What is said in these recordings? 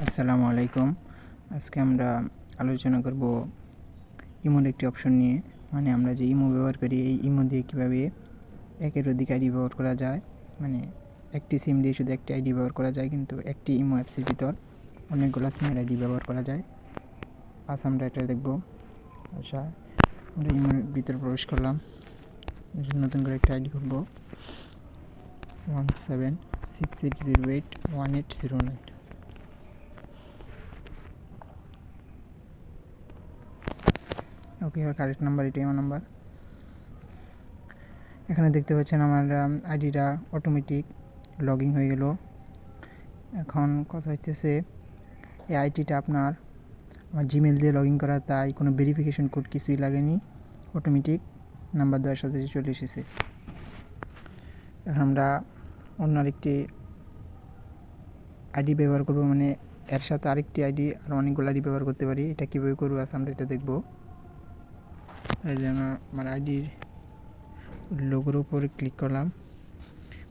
আসসালামু আলাইকুম। আজকে আমরা আলোচনা করব ইমোর একটি অপশন নিয়ে। মানে আমরা যে ইমো ব্যবহার করি, এই ইমো দিয়ে কীভাবে একের অধিক আইডি ব্যবহার করা যায়। মানে একটি সিম দিয়ে শুধু একটি আইডি ব্যবহার করা যায়, কিন্তু একটি ইমো অ্যাপসের ভিতর অনেকগুলো সিমের আইডি ব্যবহার করা যায়। আজ আমরা এটা দেখব। আচ্ছা আমরা ইমোর ভিতরে প্রবেশ করলাম। নতুন করে একটা আইডি খুলব। One seven six eight zero eight one eight zero nine. Okay correct number, এটাই আমার নাম্বার। এখানে দেখতে পাচ্ছেন আমার আইডিটা অটোমেটিক লগ হয়ে গেল। এখন কথা হইতেছে, এই আইডিটা আপনার, আমার জিমেল দিয়ে লগ ইন করা, তাই কোনো ভেরিফিকেশন কোড কিছুই লাগেনি। অটোমেটিক নাম্বার দেওয়ার সাথে চলে এসেছে। এখন আমরা অন্য আরেকটি আইডি ব্যবহার করব মানে এর সাথে আরেকটি আইডি আর অনেকগুলো আইডি ব্যবহার করতে পারি। এটা কীভাবে করব, আজ আমরা এটা দেখব। এই যে আমার আইডির লোগোর উপরে ক্লিক করলাম।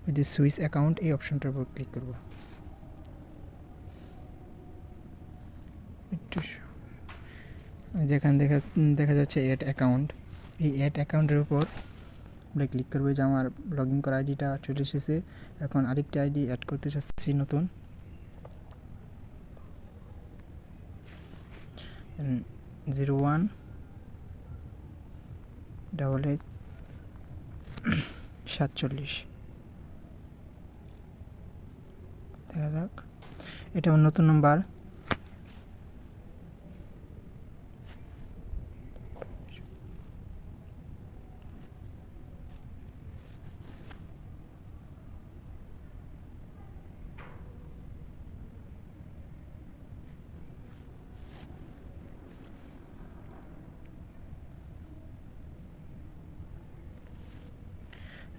ওই যে সুইচ অ্যাকাউন্ট এই অপশনটার উপর ক্লিক করব। যেখানে দেখা দেখা যাচ্ছে অ্যাড অ্যাকাউন্ট এই অ্যাড অ্যাকাউন্টের উপর আমরা ক্লিক করব যে আমার লগ ইন করা আইডিটা চলে এসেছে। এখন আরেকটি আইডি অ্যাড করতে চাচ্ছি নতুন। জিরো ওয়ান ডাবল এইট সাতচল্লিশ। দেখা যাক। এটা আমার নতুন নাম্বার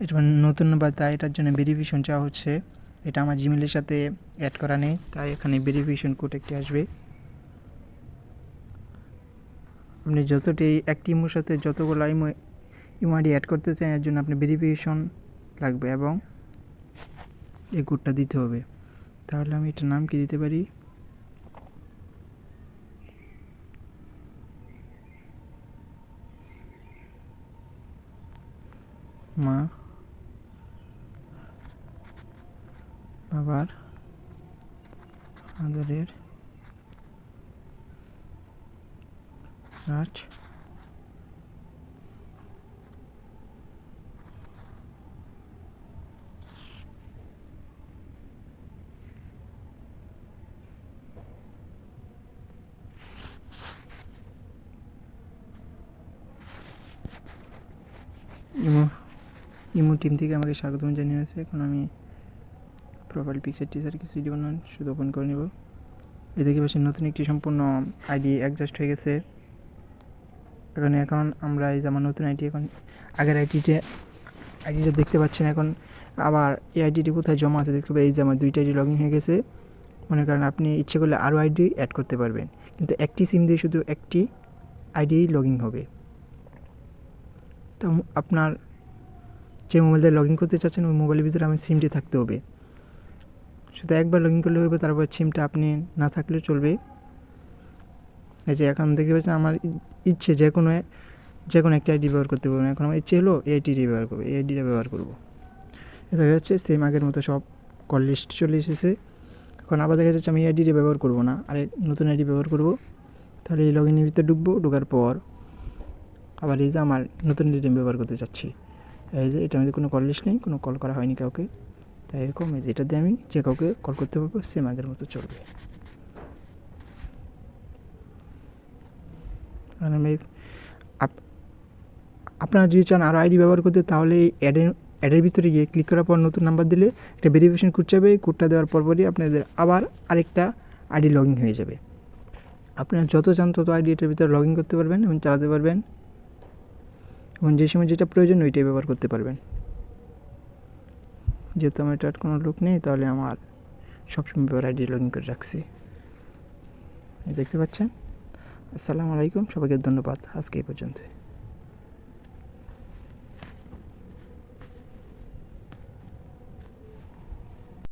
এটা মানে নতুন নাম্বার তাই এটার জন্য ভেরিফিকেশন চাওয়া হচ্ছে। এটা আমার জিমেলের সাথে অ্যাড করা নেই, তাই এখানে ভেরিফিকেশন কোড একটি আসবে। আপনি যতটি একটি ইমোর সাথে যতগুলো ইমো ইমো আইডি অ্যাড করতে চান, এর জন্য আপনি ভেরিফিকেশন লাগবে এবং এই কোডটা দিতে হবে। তাহলে আমি এটার নাম কি দিতে পারি? মা বাবার আদরের রাজ। ইমো ইমো টিম থেকে আমাকে স্বাগতম জানিয়েছে। এখন আমি প্রোফাইল পিকচার টিচার কিছু দিব না শুধু ওপেন করে নেব। এ দেখে পাচ্ছি নতুন একটি সম্পূর্ণ আইডি অ্যাডজাস্ট হয়ে গেছে। এখন এখন আমরা এই যে আমার নতুন আইডি এখন আগের আইডিতে আইডিটা দেখতে পাচ্ছেন এখন। আবার এই আইডিটি কোথায় জমা আছে দেখতে এই যে আমার দুইটা আইডি লগ ইন হয়ে গেছে। মনে করেন আপনি ইচ্ছে করলে আরও আইডি অ্যাড করতে পারবেন। কিন্তু একটি সিম দিয়ে শুধু একটি আইডি লগ ইন হবে। তো আপনার যে মোবাইল দিয়ে লগ ইন করতে চাচ্ছেন, ওই মোবাইলের ভিতরে আমার সিমটি থাকতে হবে। শুধু একবার লগ ইন করলে হবে তারপর সিমটা আপনি না থাকলেও চলবে। এই যে এখন দেখতে পাচ্ছেন, আমার ইচ্ছে যে কোনো যে কোনো একটা আইডি ব্যবহার করতে পারব এখন আমার ইচ্ছে হলো এই আইডিটি ব্যবহার করব এই আইডিটা ব্যবহার করব। দেখা যাচ্ছে সেম আগের মতো সব কল লিস্ট চলে এসেছে। এখন আবার দেখা যাচ্ছে আমি এই আইডিটি ব্যবহার করব না, আর নতুন আইডি ব্যবহার করব। তাহলে এই লগ ইনের ভিতরে ঢুকবো, ঢোকার পর আবার এই যে আমার নতুন আইডি ব্যবহার করতে চাচ্ছি। এই যে এটা আমাদের কোনো কল লিস্ট নেই, কোনো কল করা হয়নি কাউকে। তাই এরকম এটা দিয়ে আমি যে কাউকে কল করতে পারব সেম আগের মতো চলবে। আমি আপনারা যদি চান আরও আইডি ব্যবহার করতে, তাহলে এই অ্যাডের অ্যাডের ভিতরে গিয়ে ক্লিক করার পর নতুন নাম্বার দিলে একটা ভেরিফিকেশন কোড যাবে। কোডটা দেওয়ার পরপরই আপনাদের আবার আরেকটা আইডি লগ ইন হয়ে যাবে। আপনারা যত চান তত আইডি এটার ভিতরে লগ ইন করতে পারবেন এবং চালাতে পারবেন। এবং যে সময় যেটা প্রয়োজন ওইটাই ব্যবহার করতে পারবেন। যেহেতু আমার এটার কোনো লুক নেই, তাহলে আমার সবসময় ব্যবহার আইডি লগ ইন করে রাখছি। দেখতে পাচ্ছেন? আসসালামু আলাইকুম, সবাইকে ধন্যবাদ। আজকে এই পর্যন্ত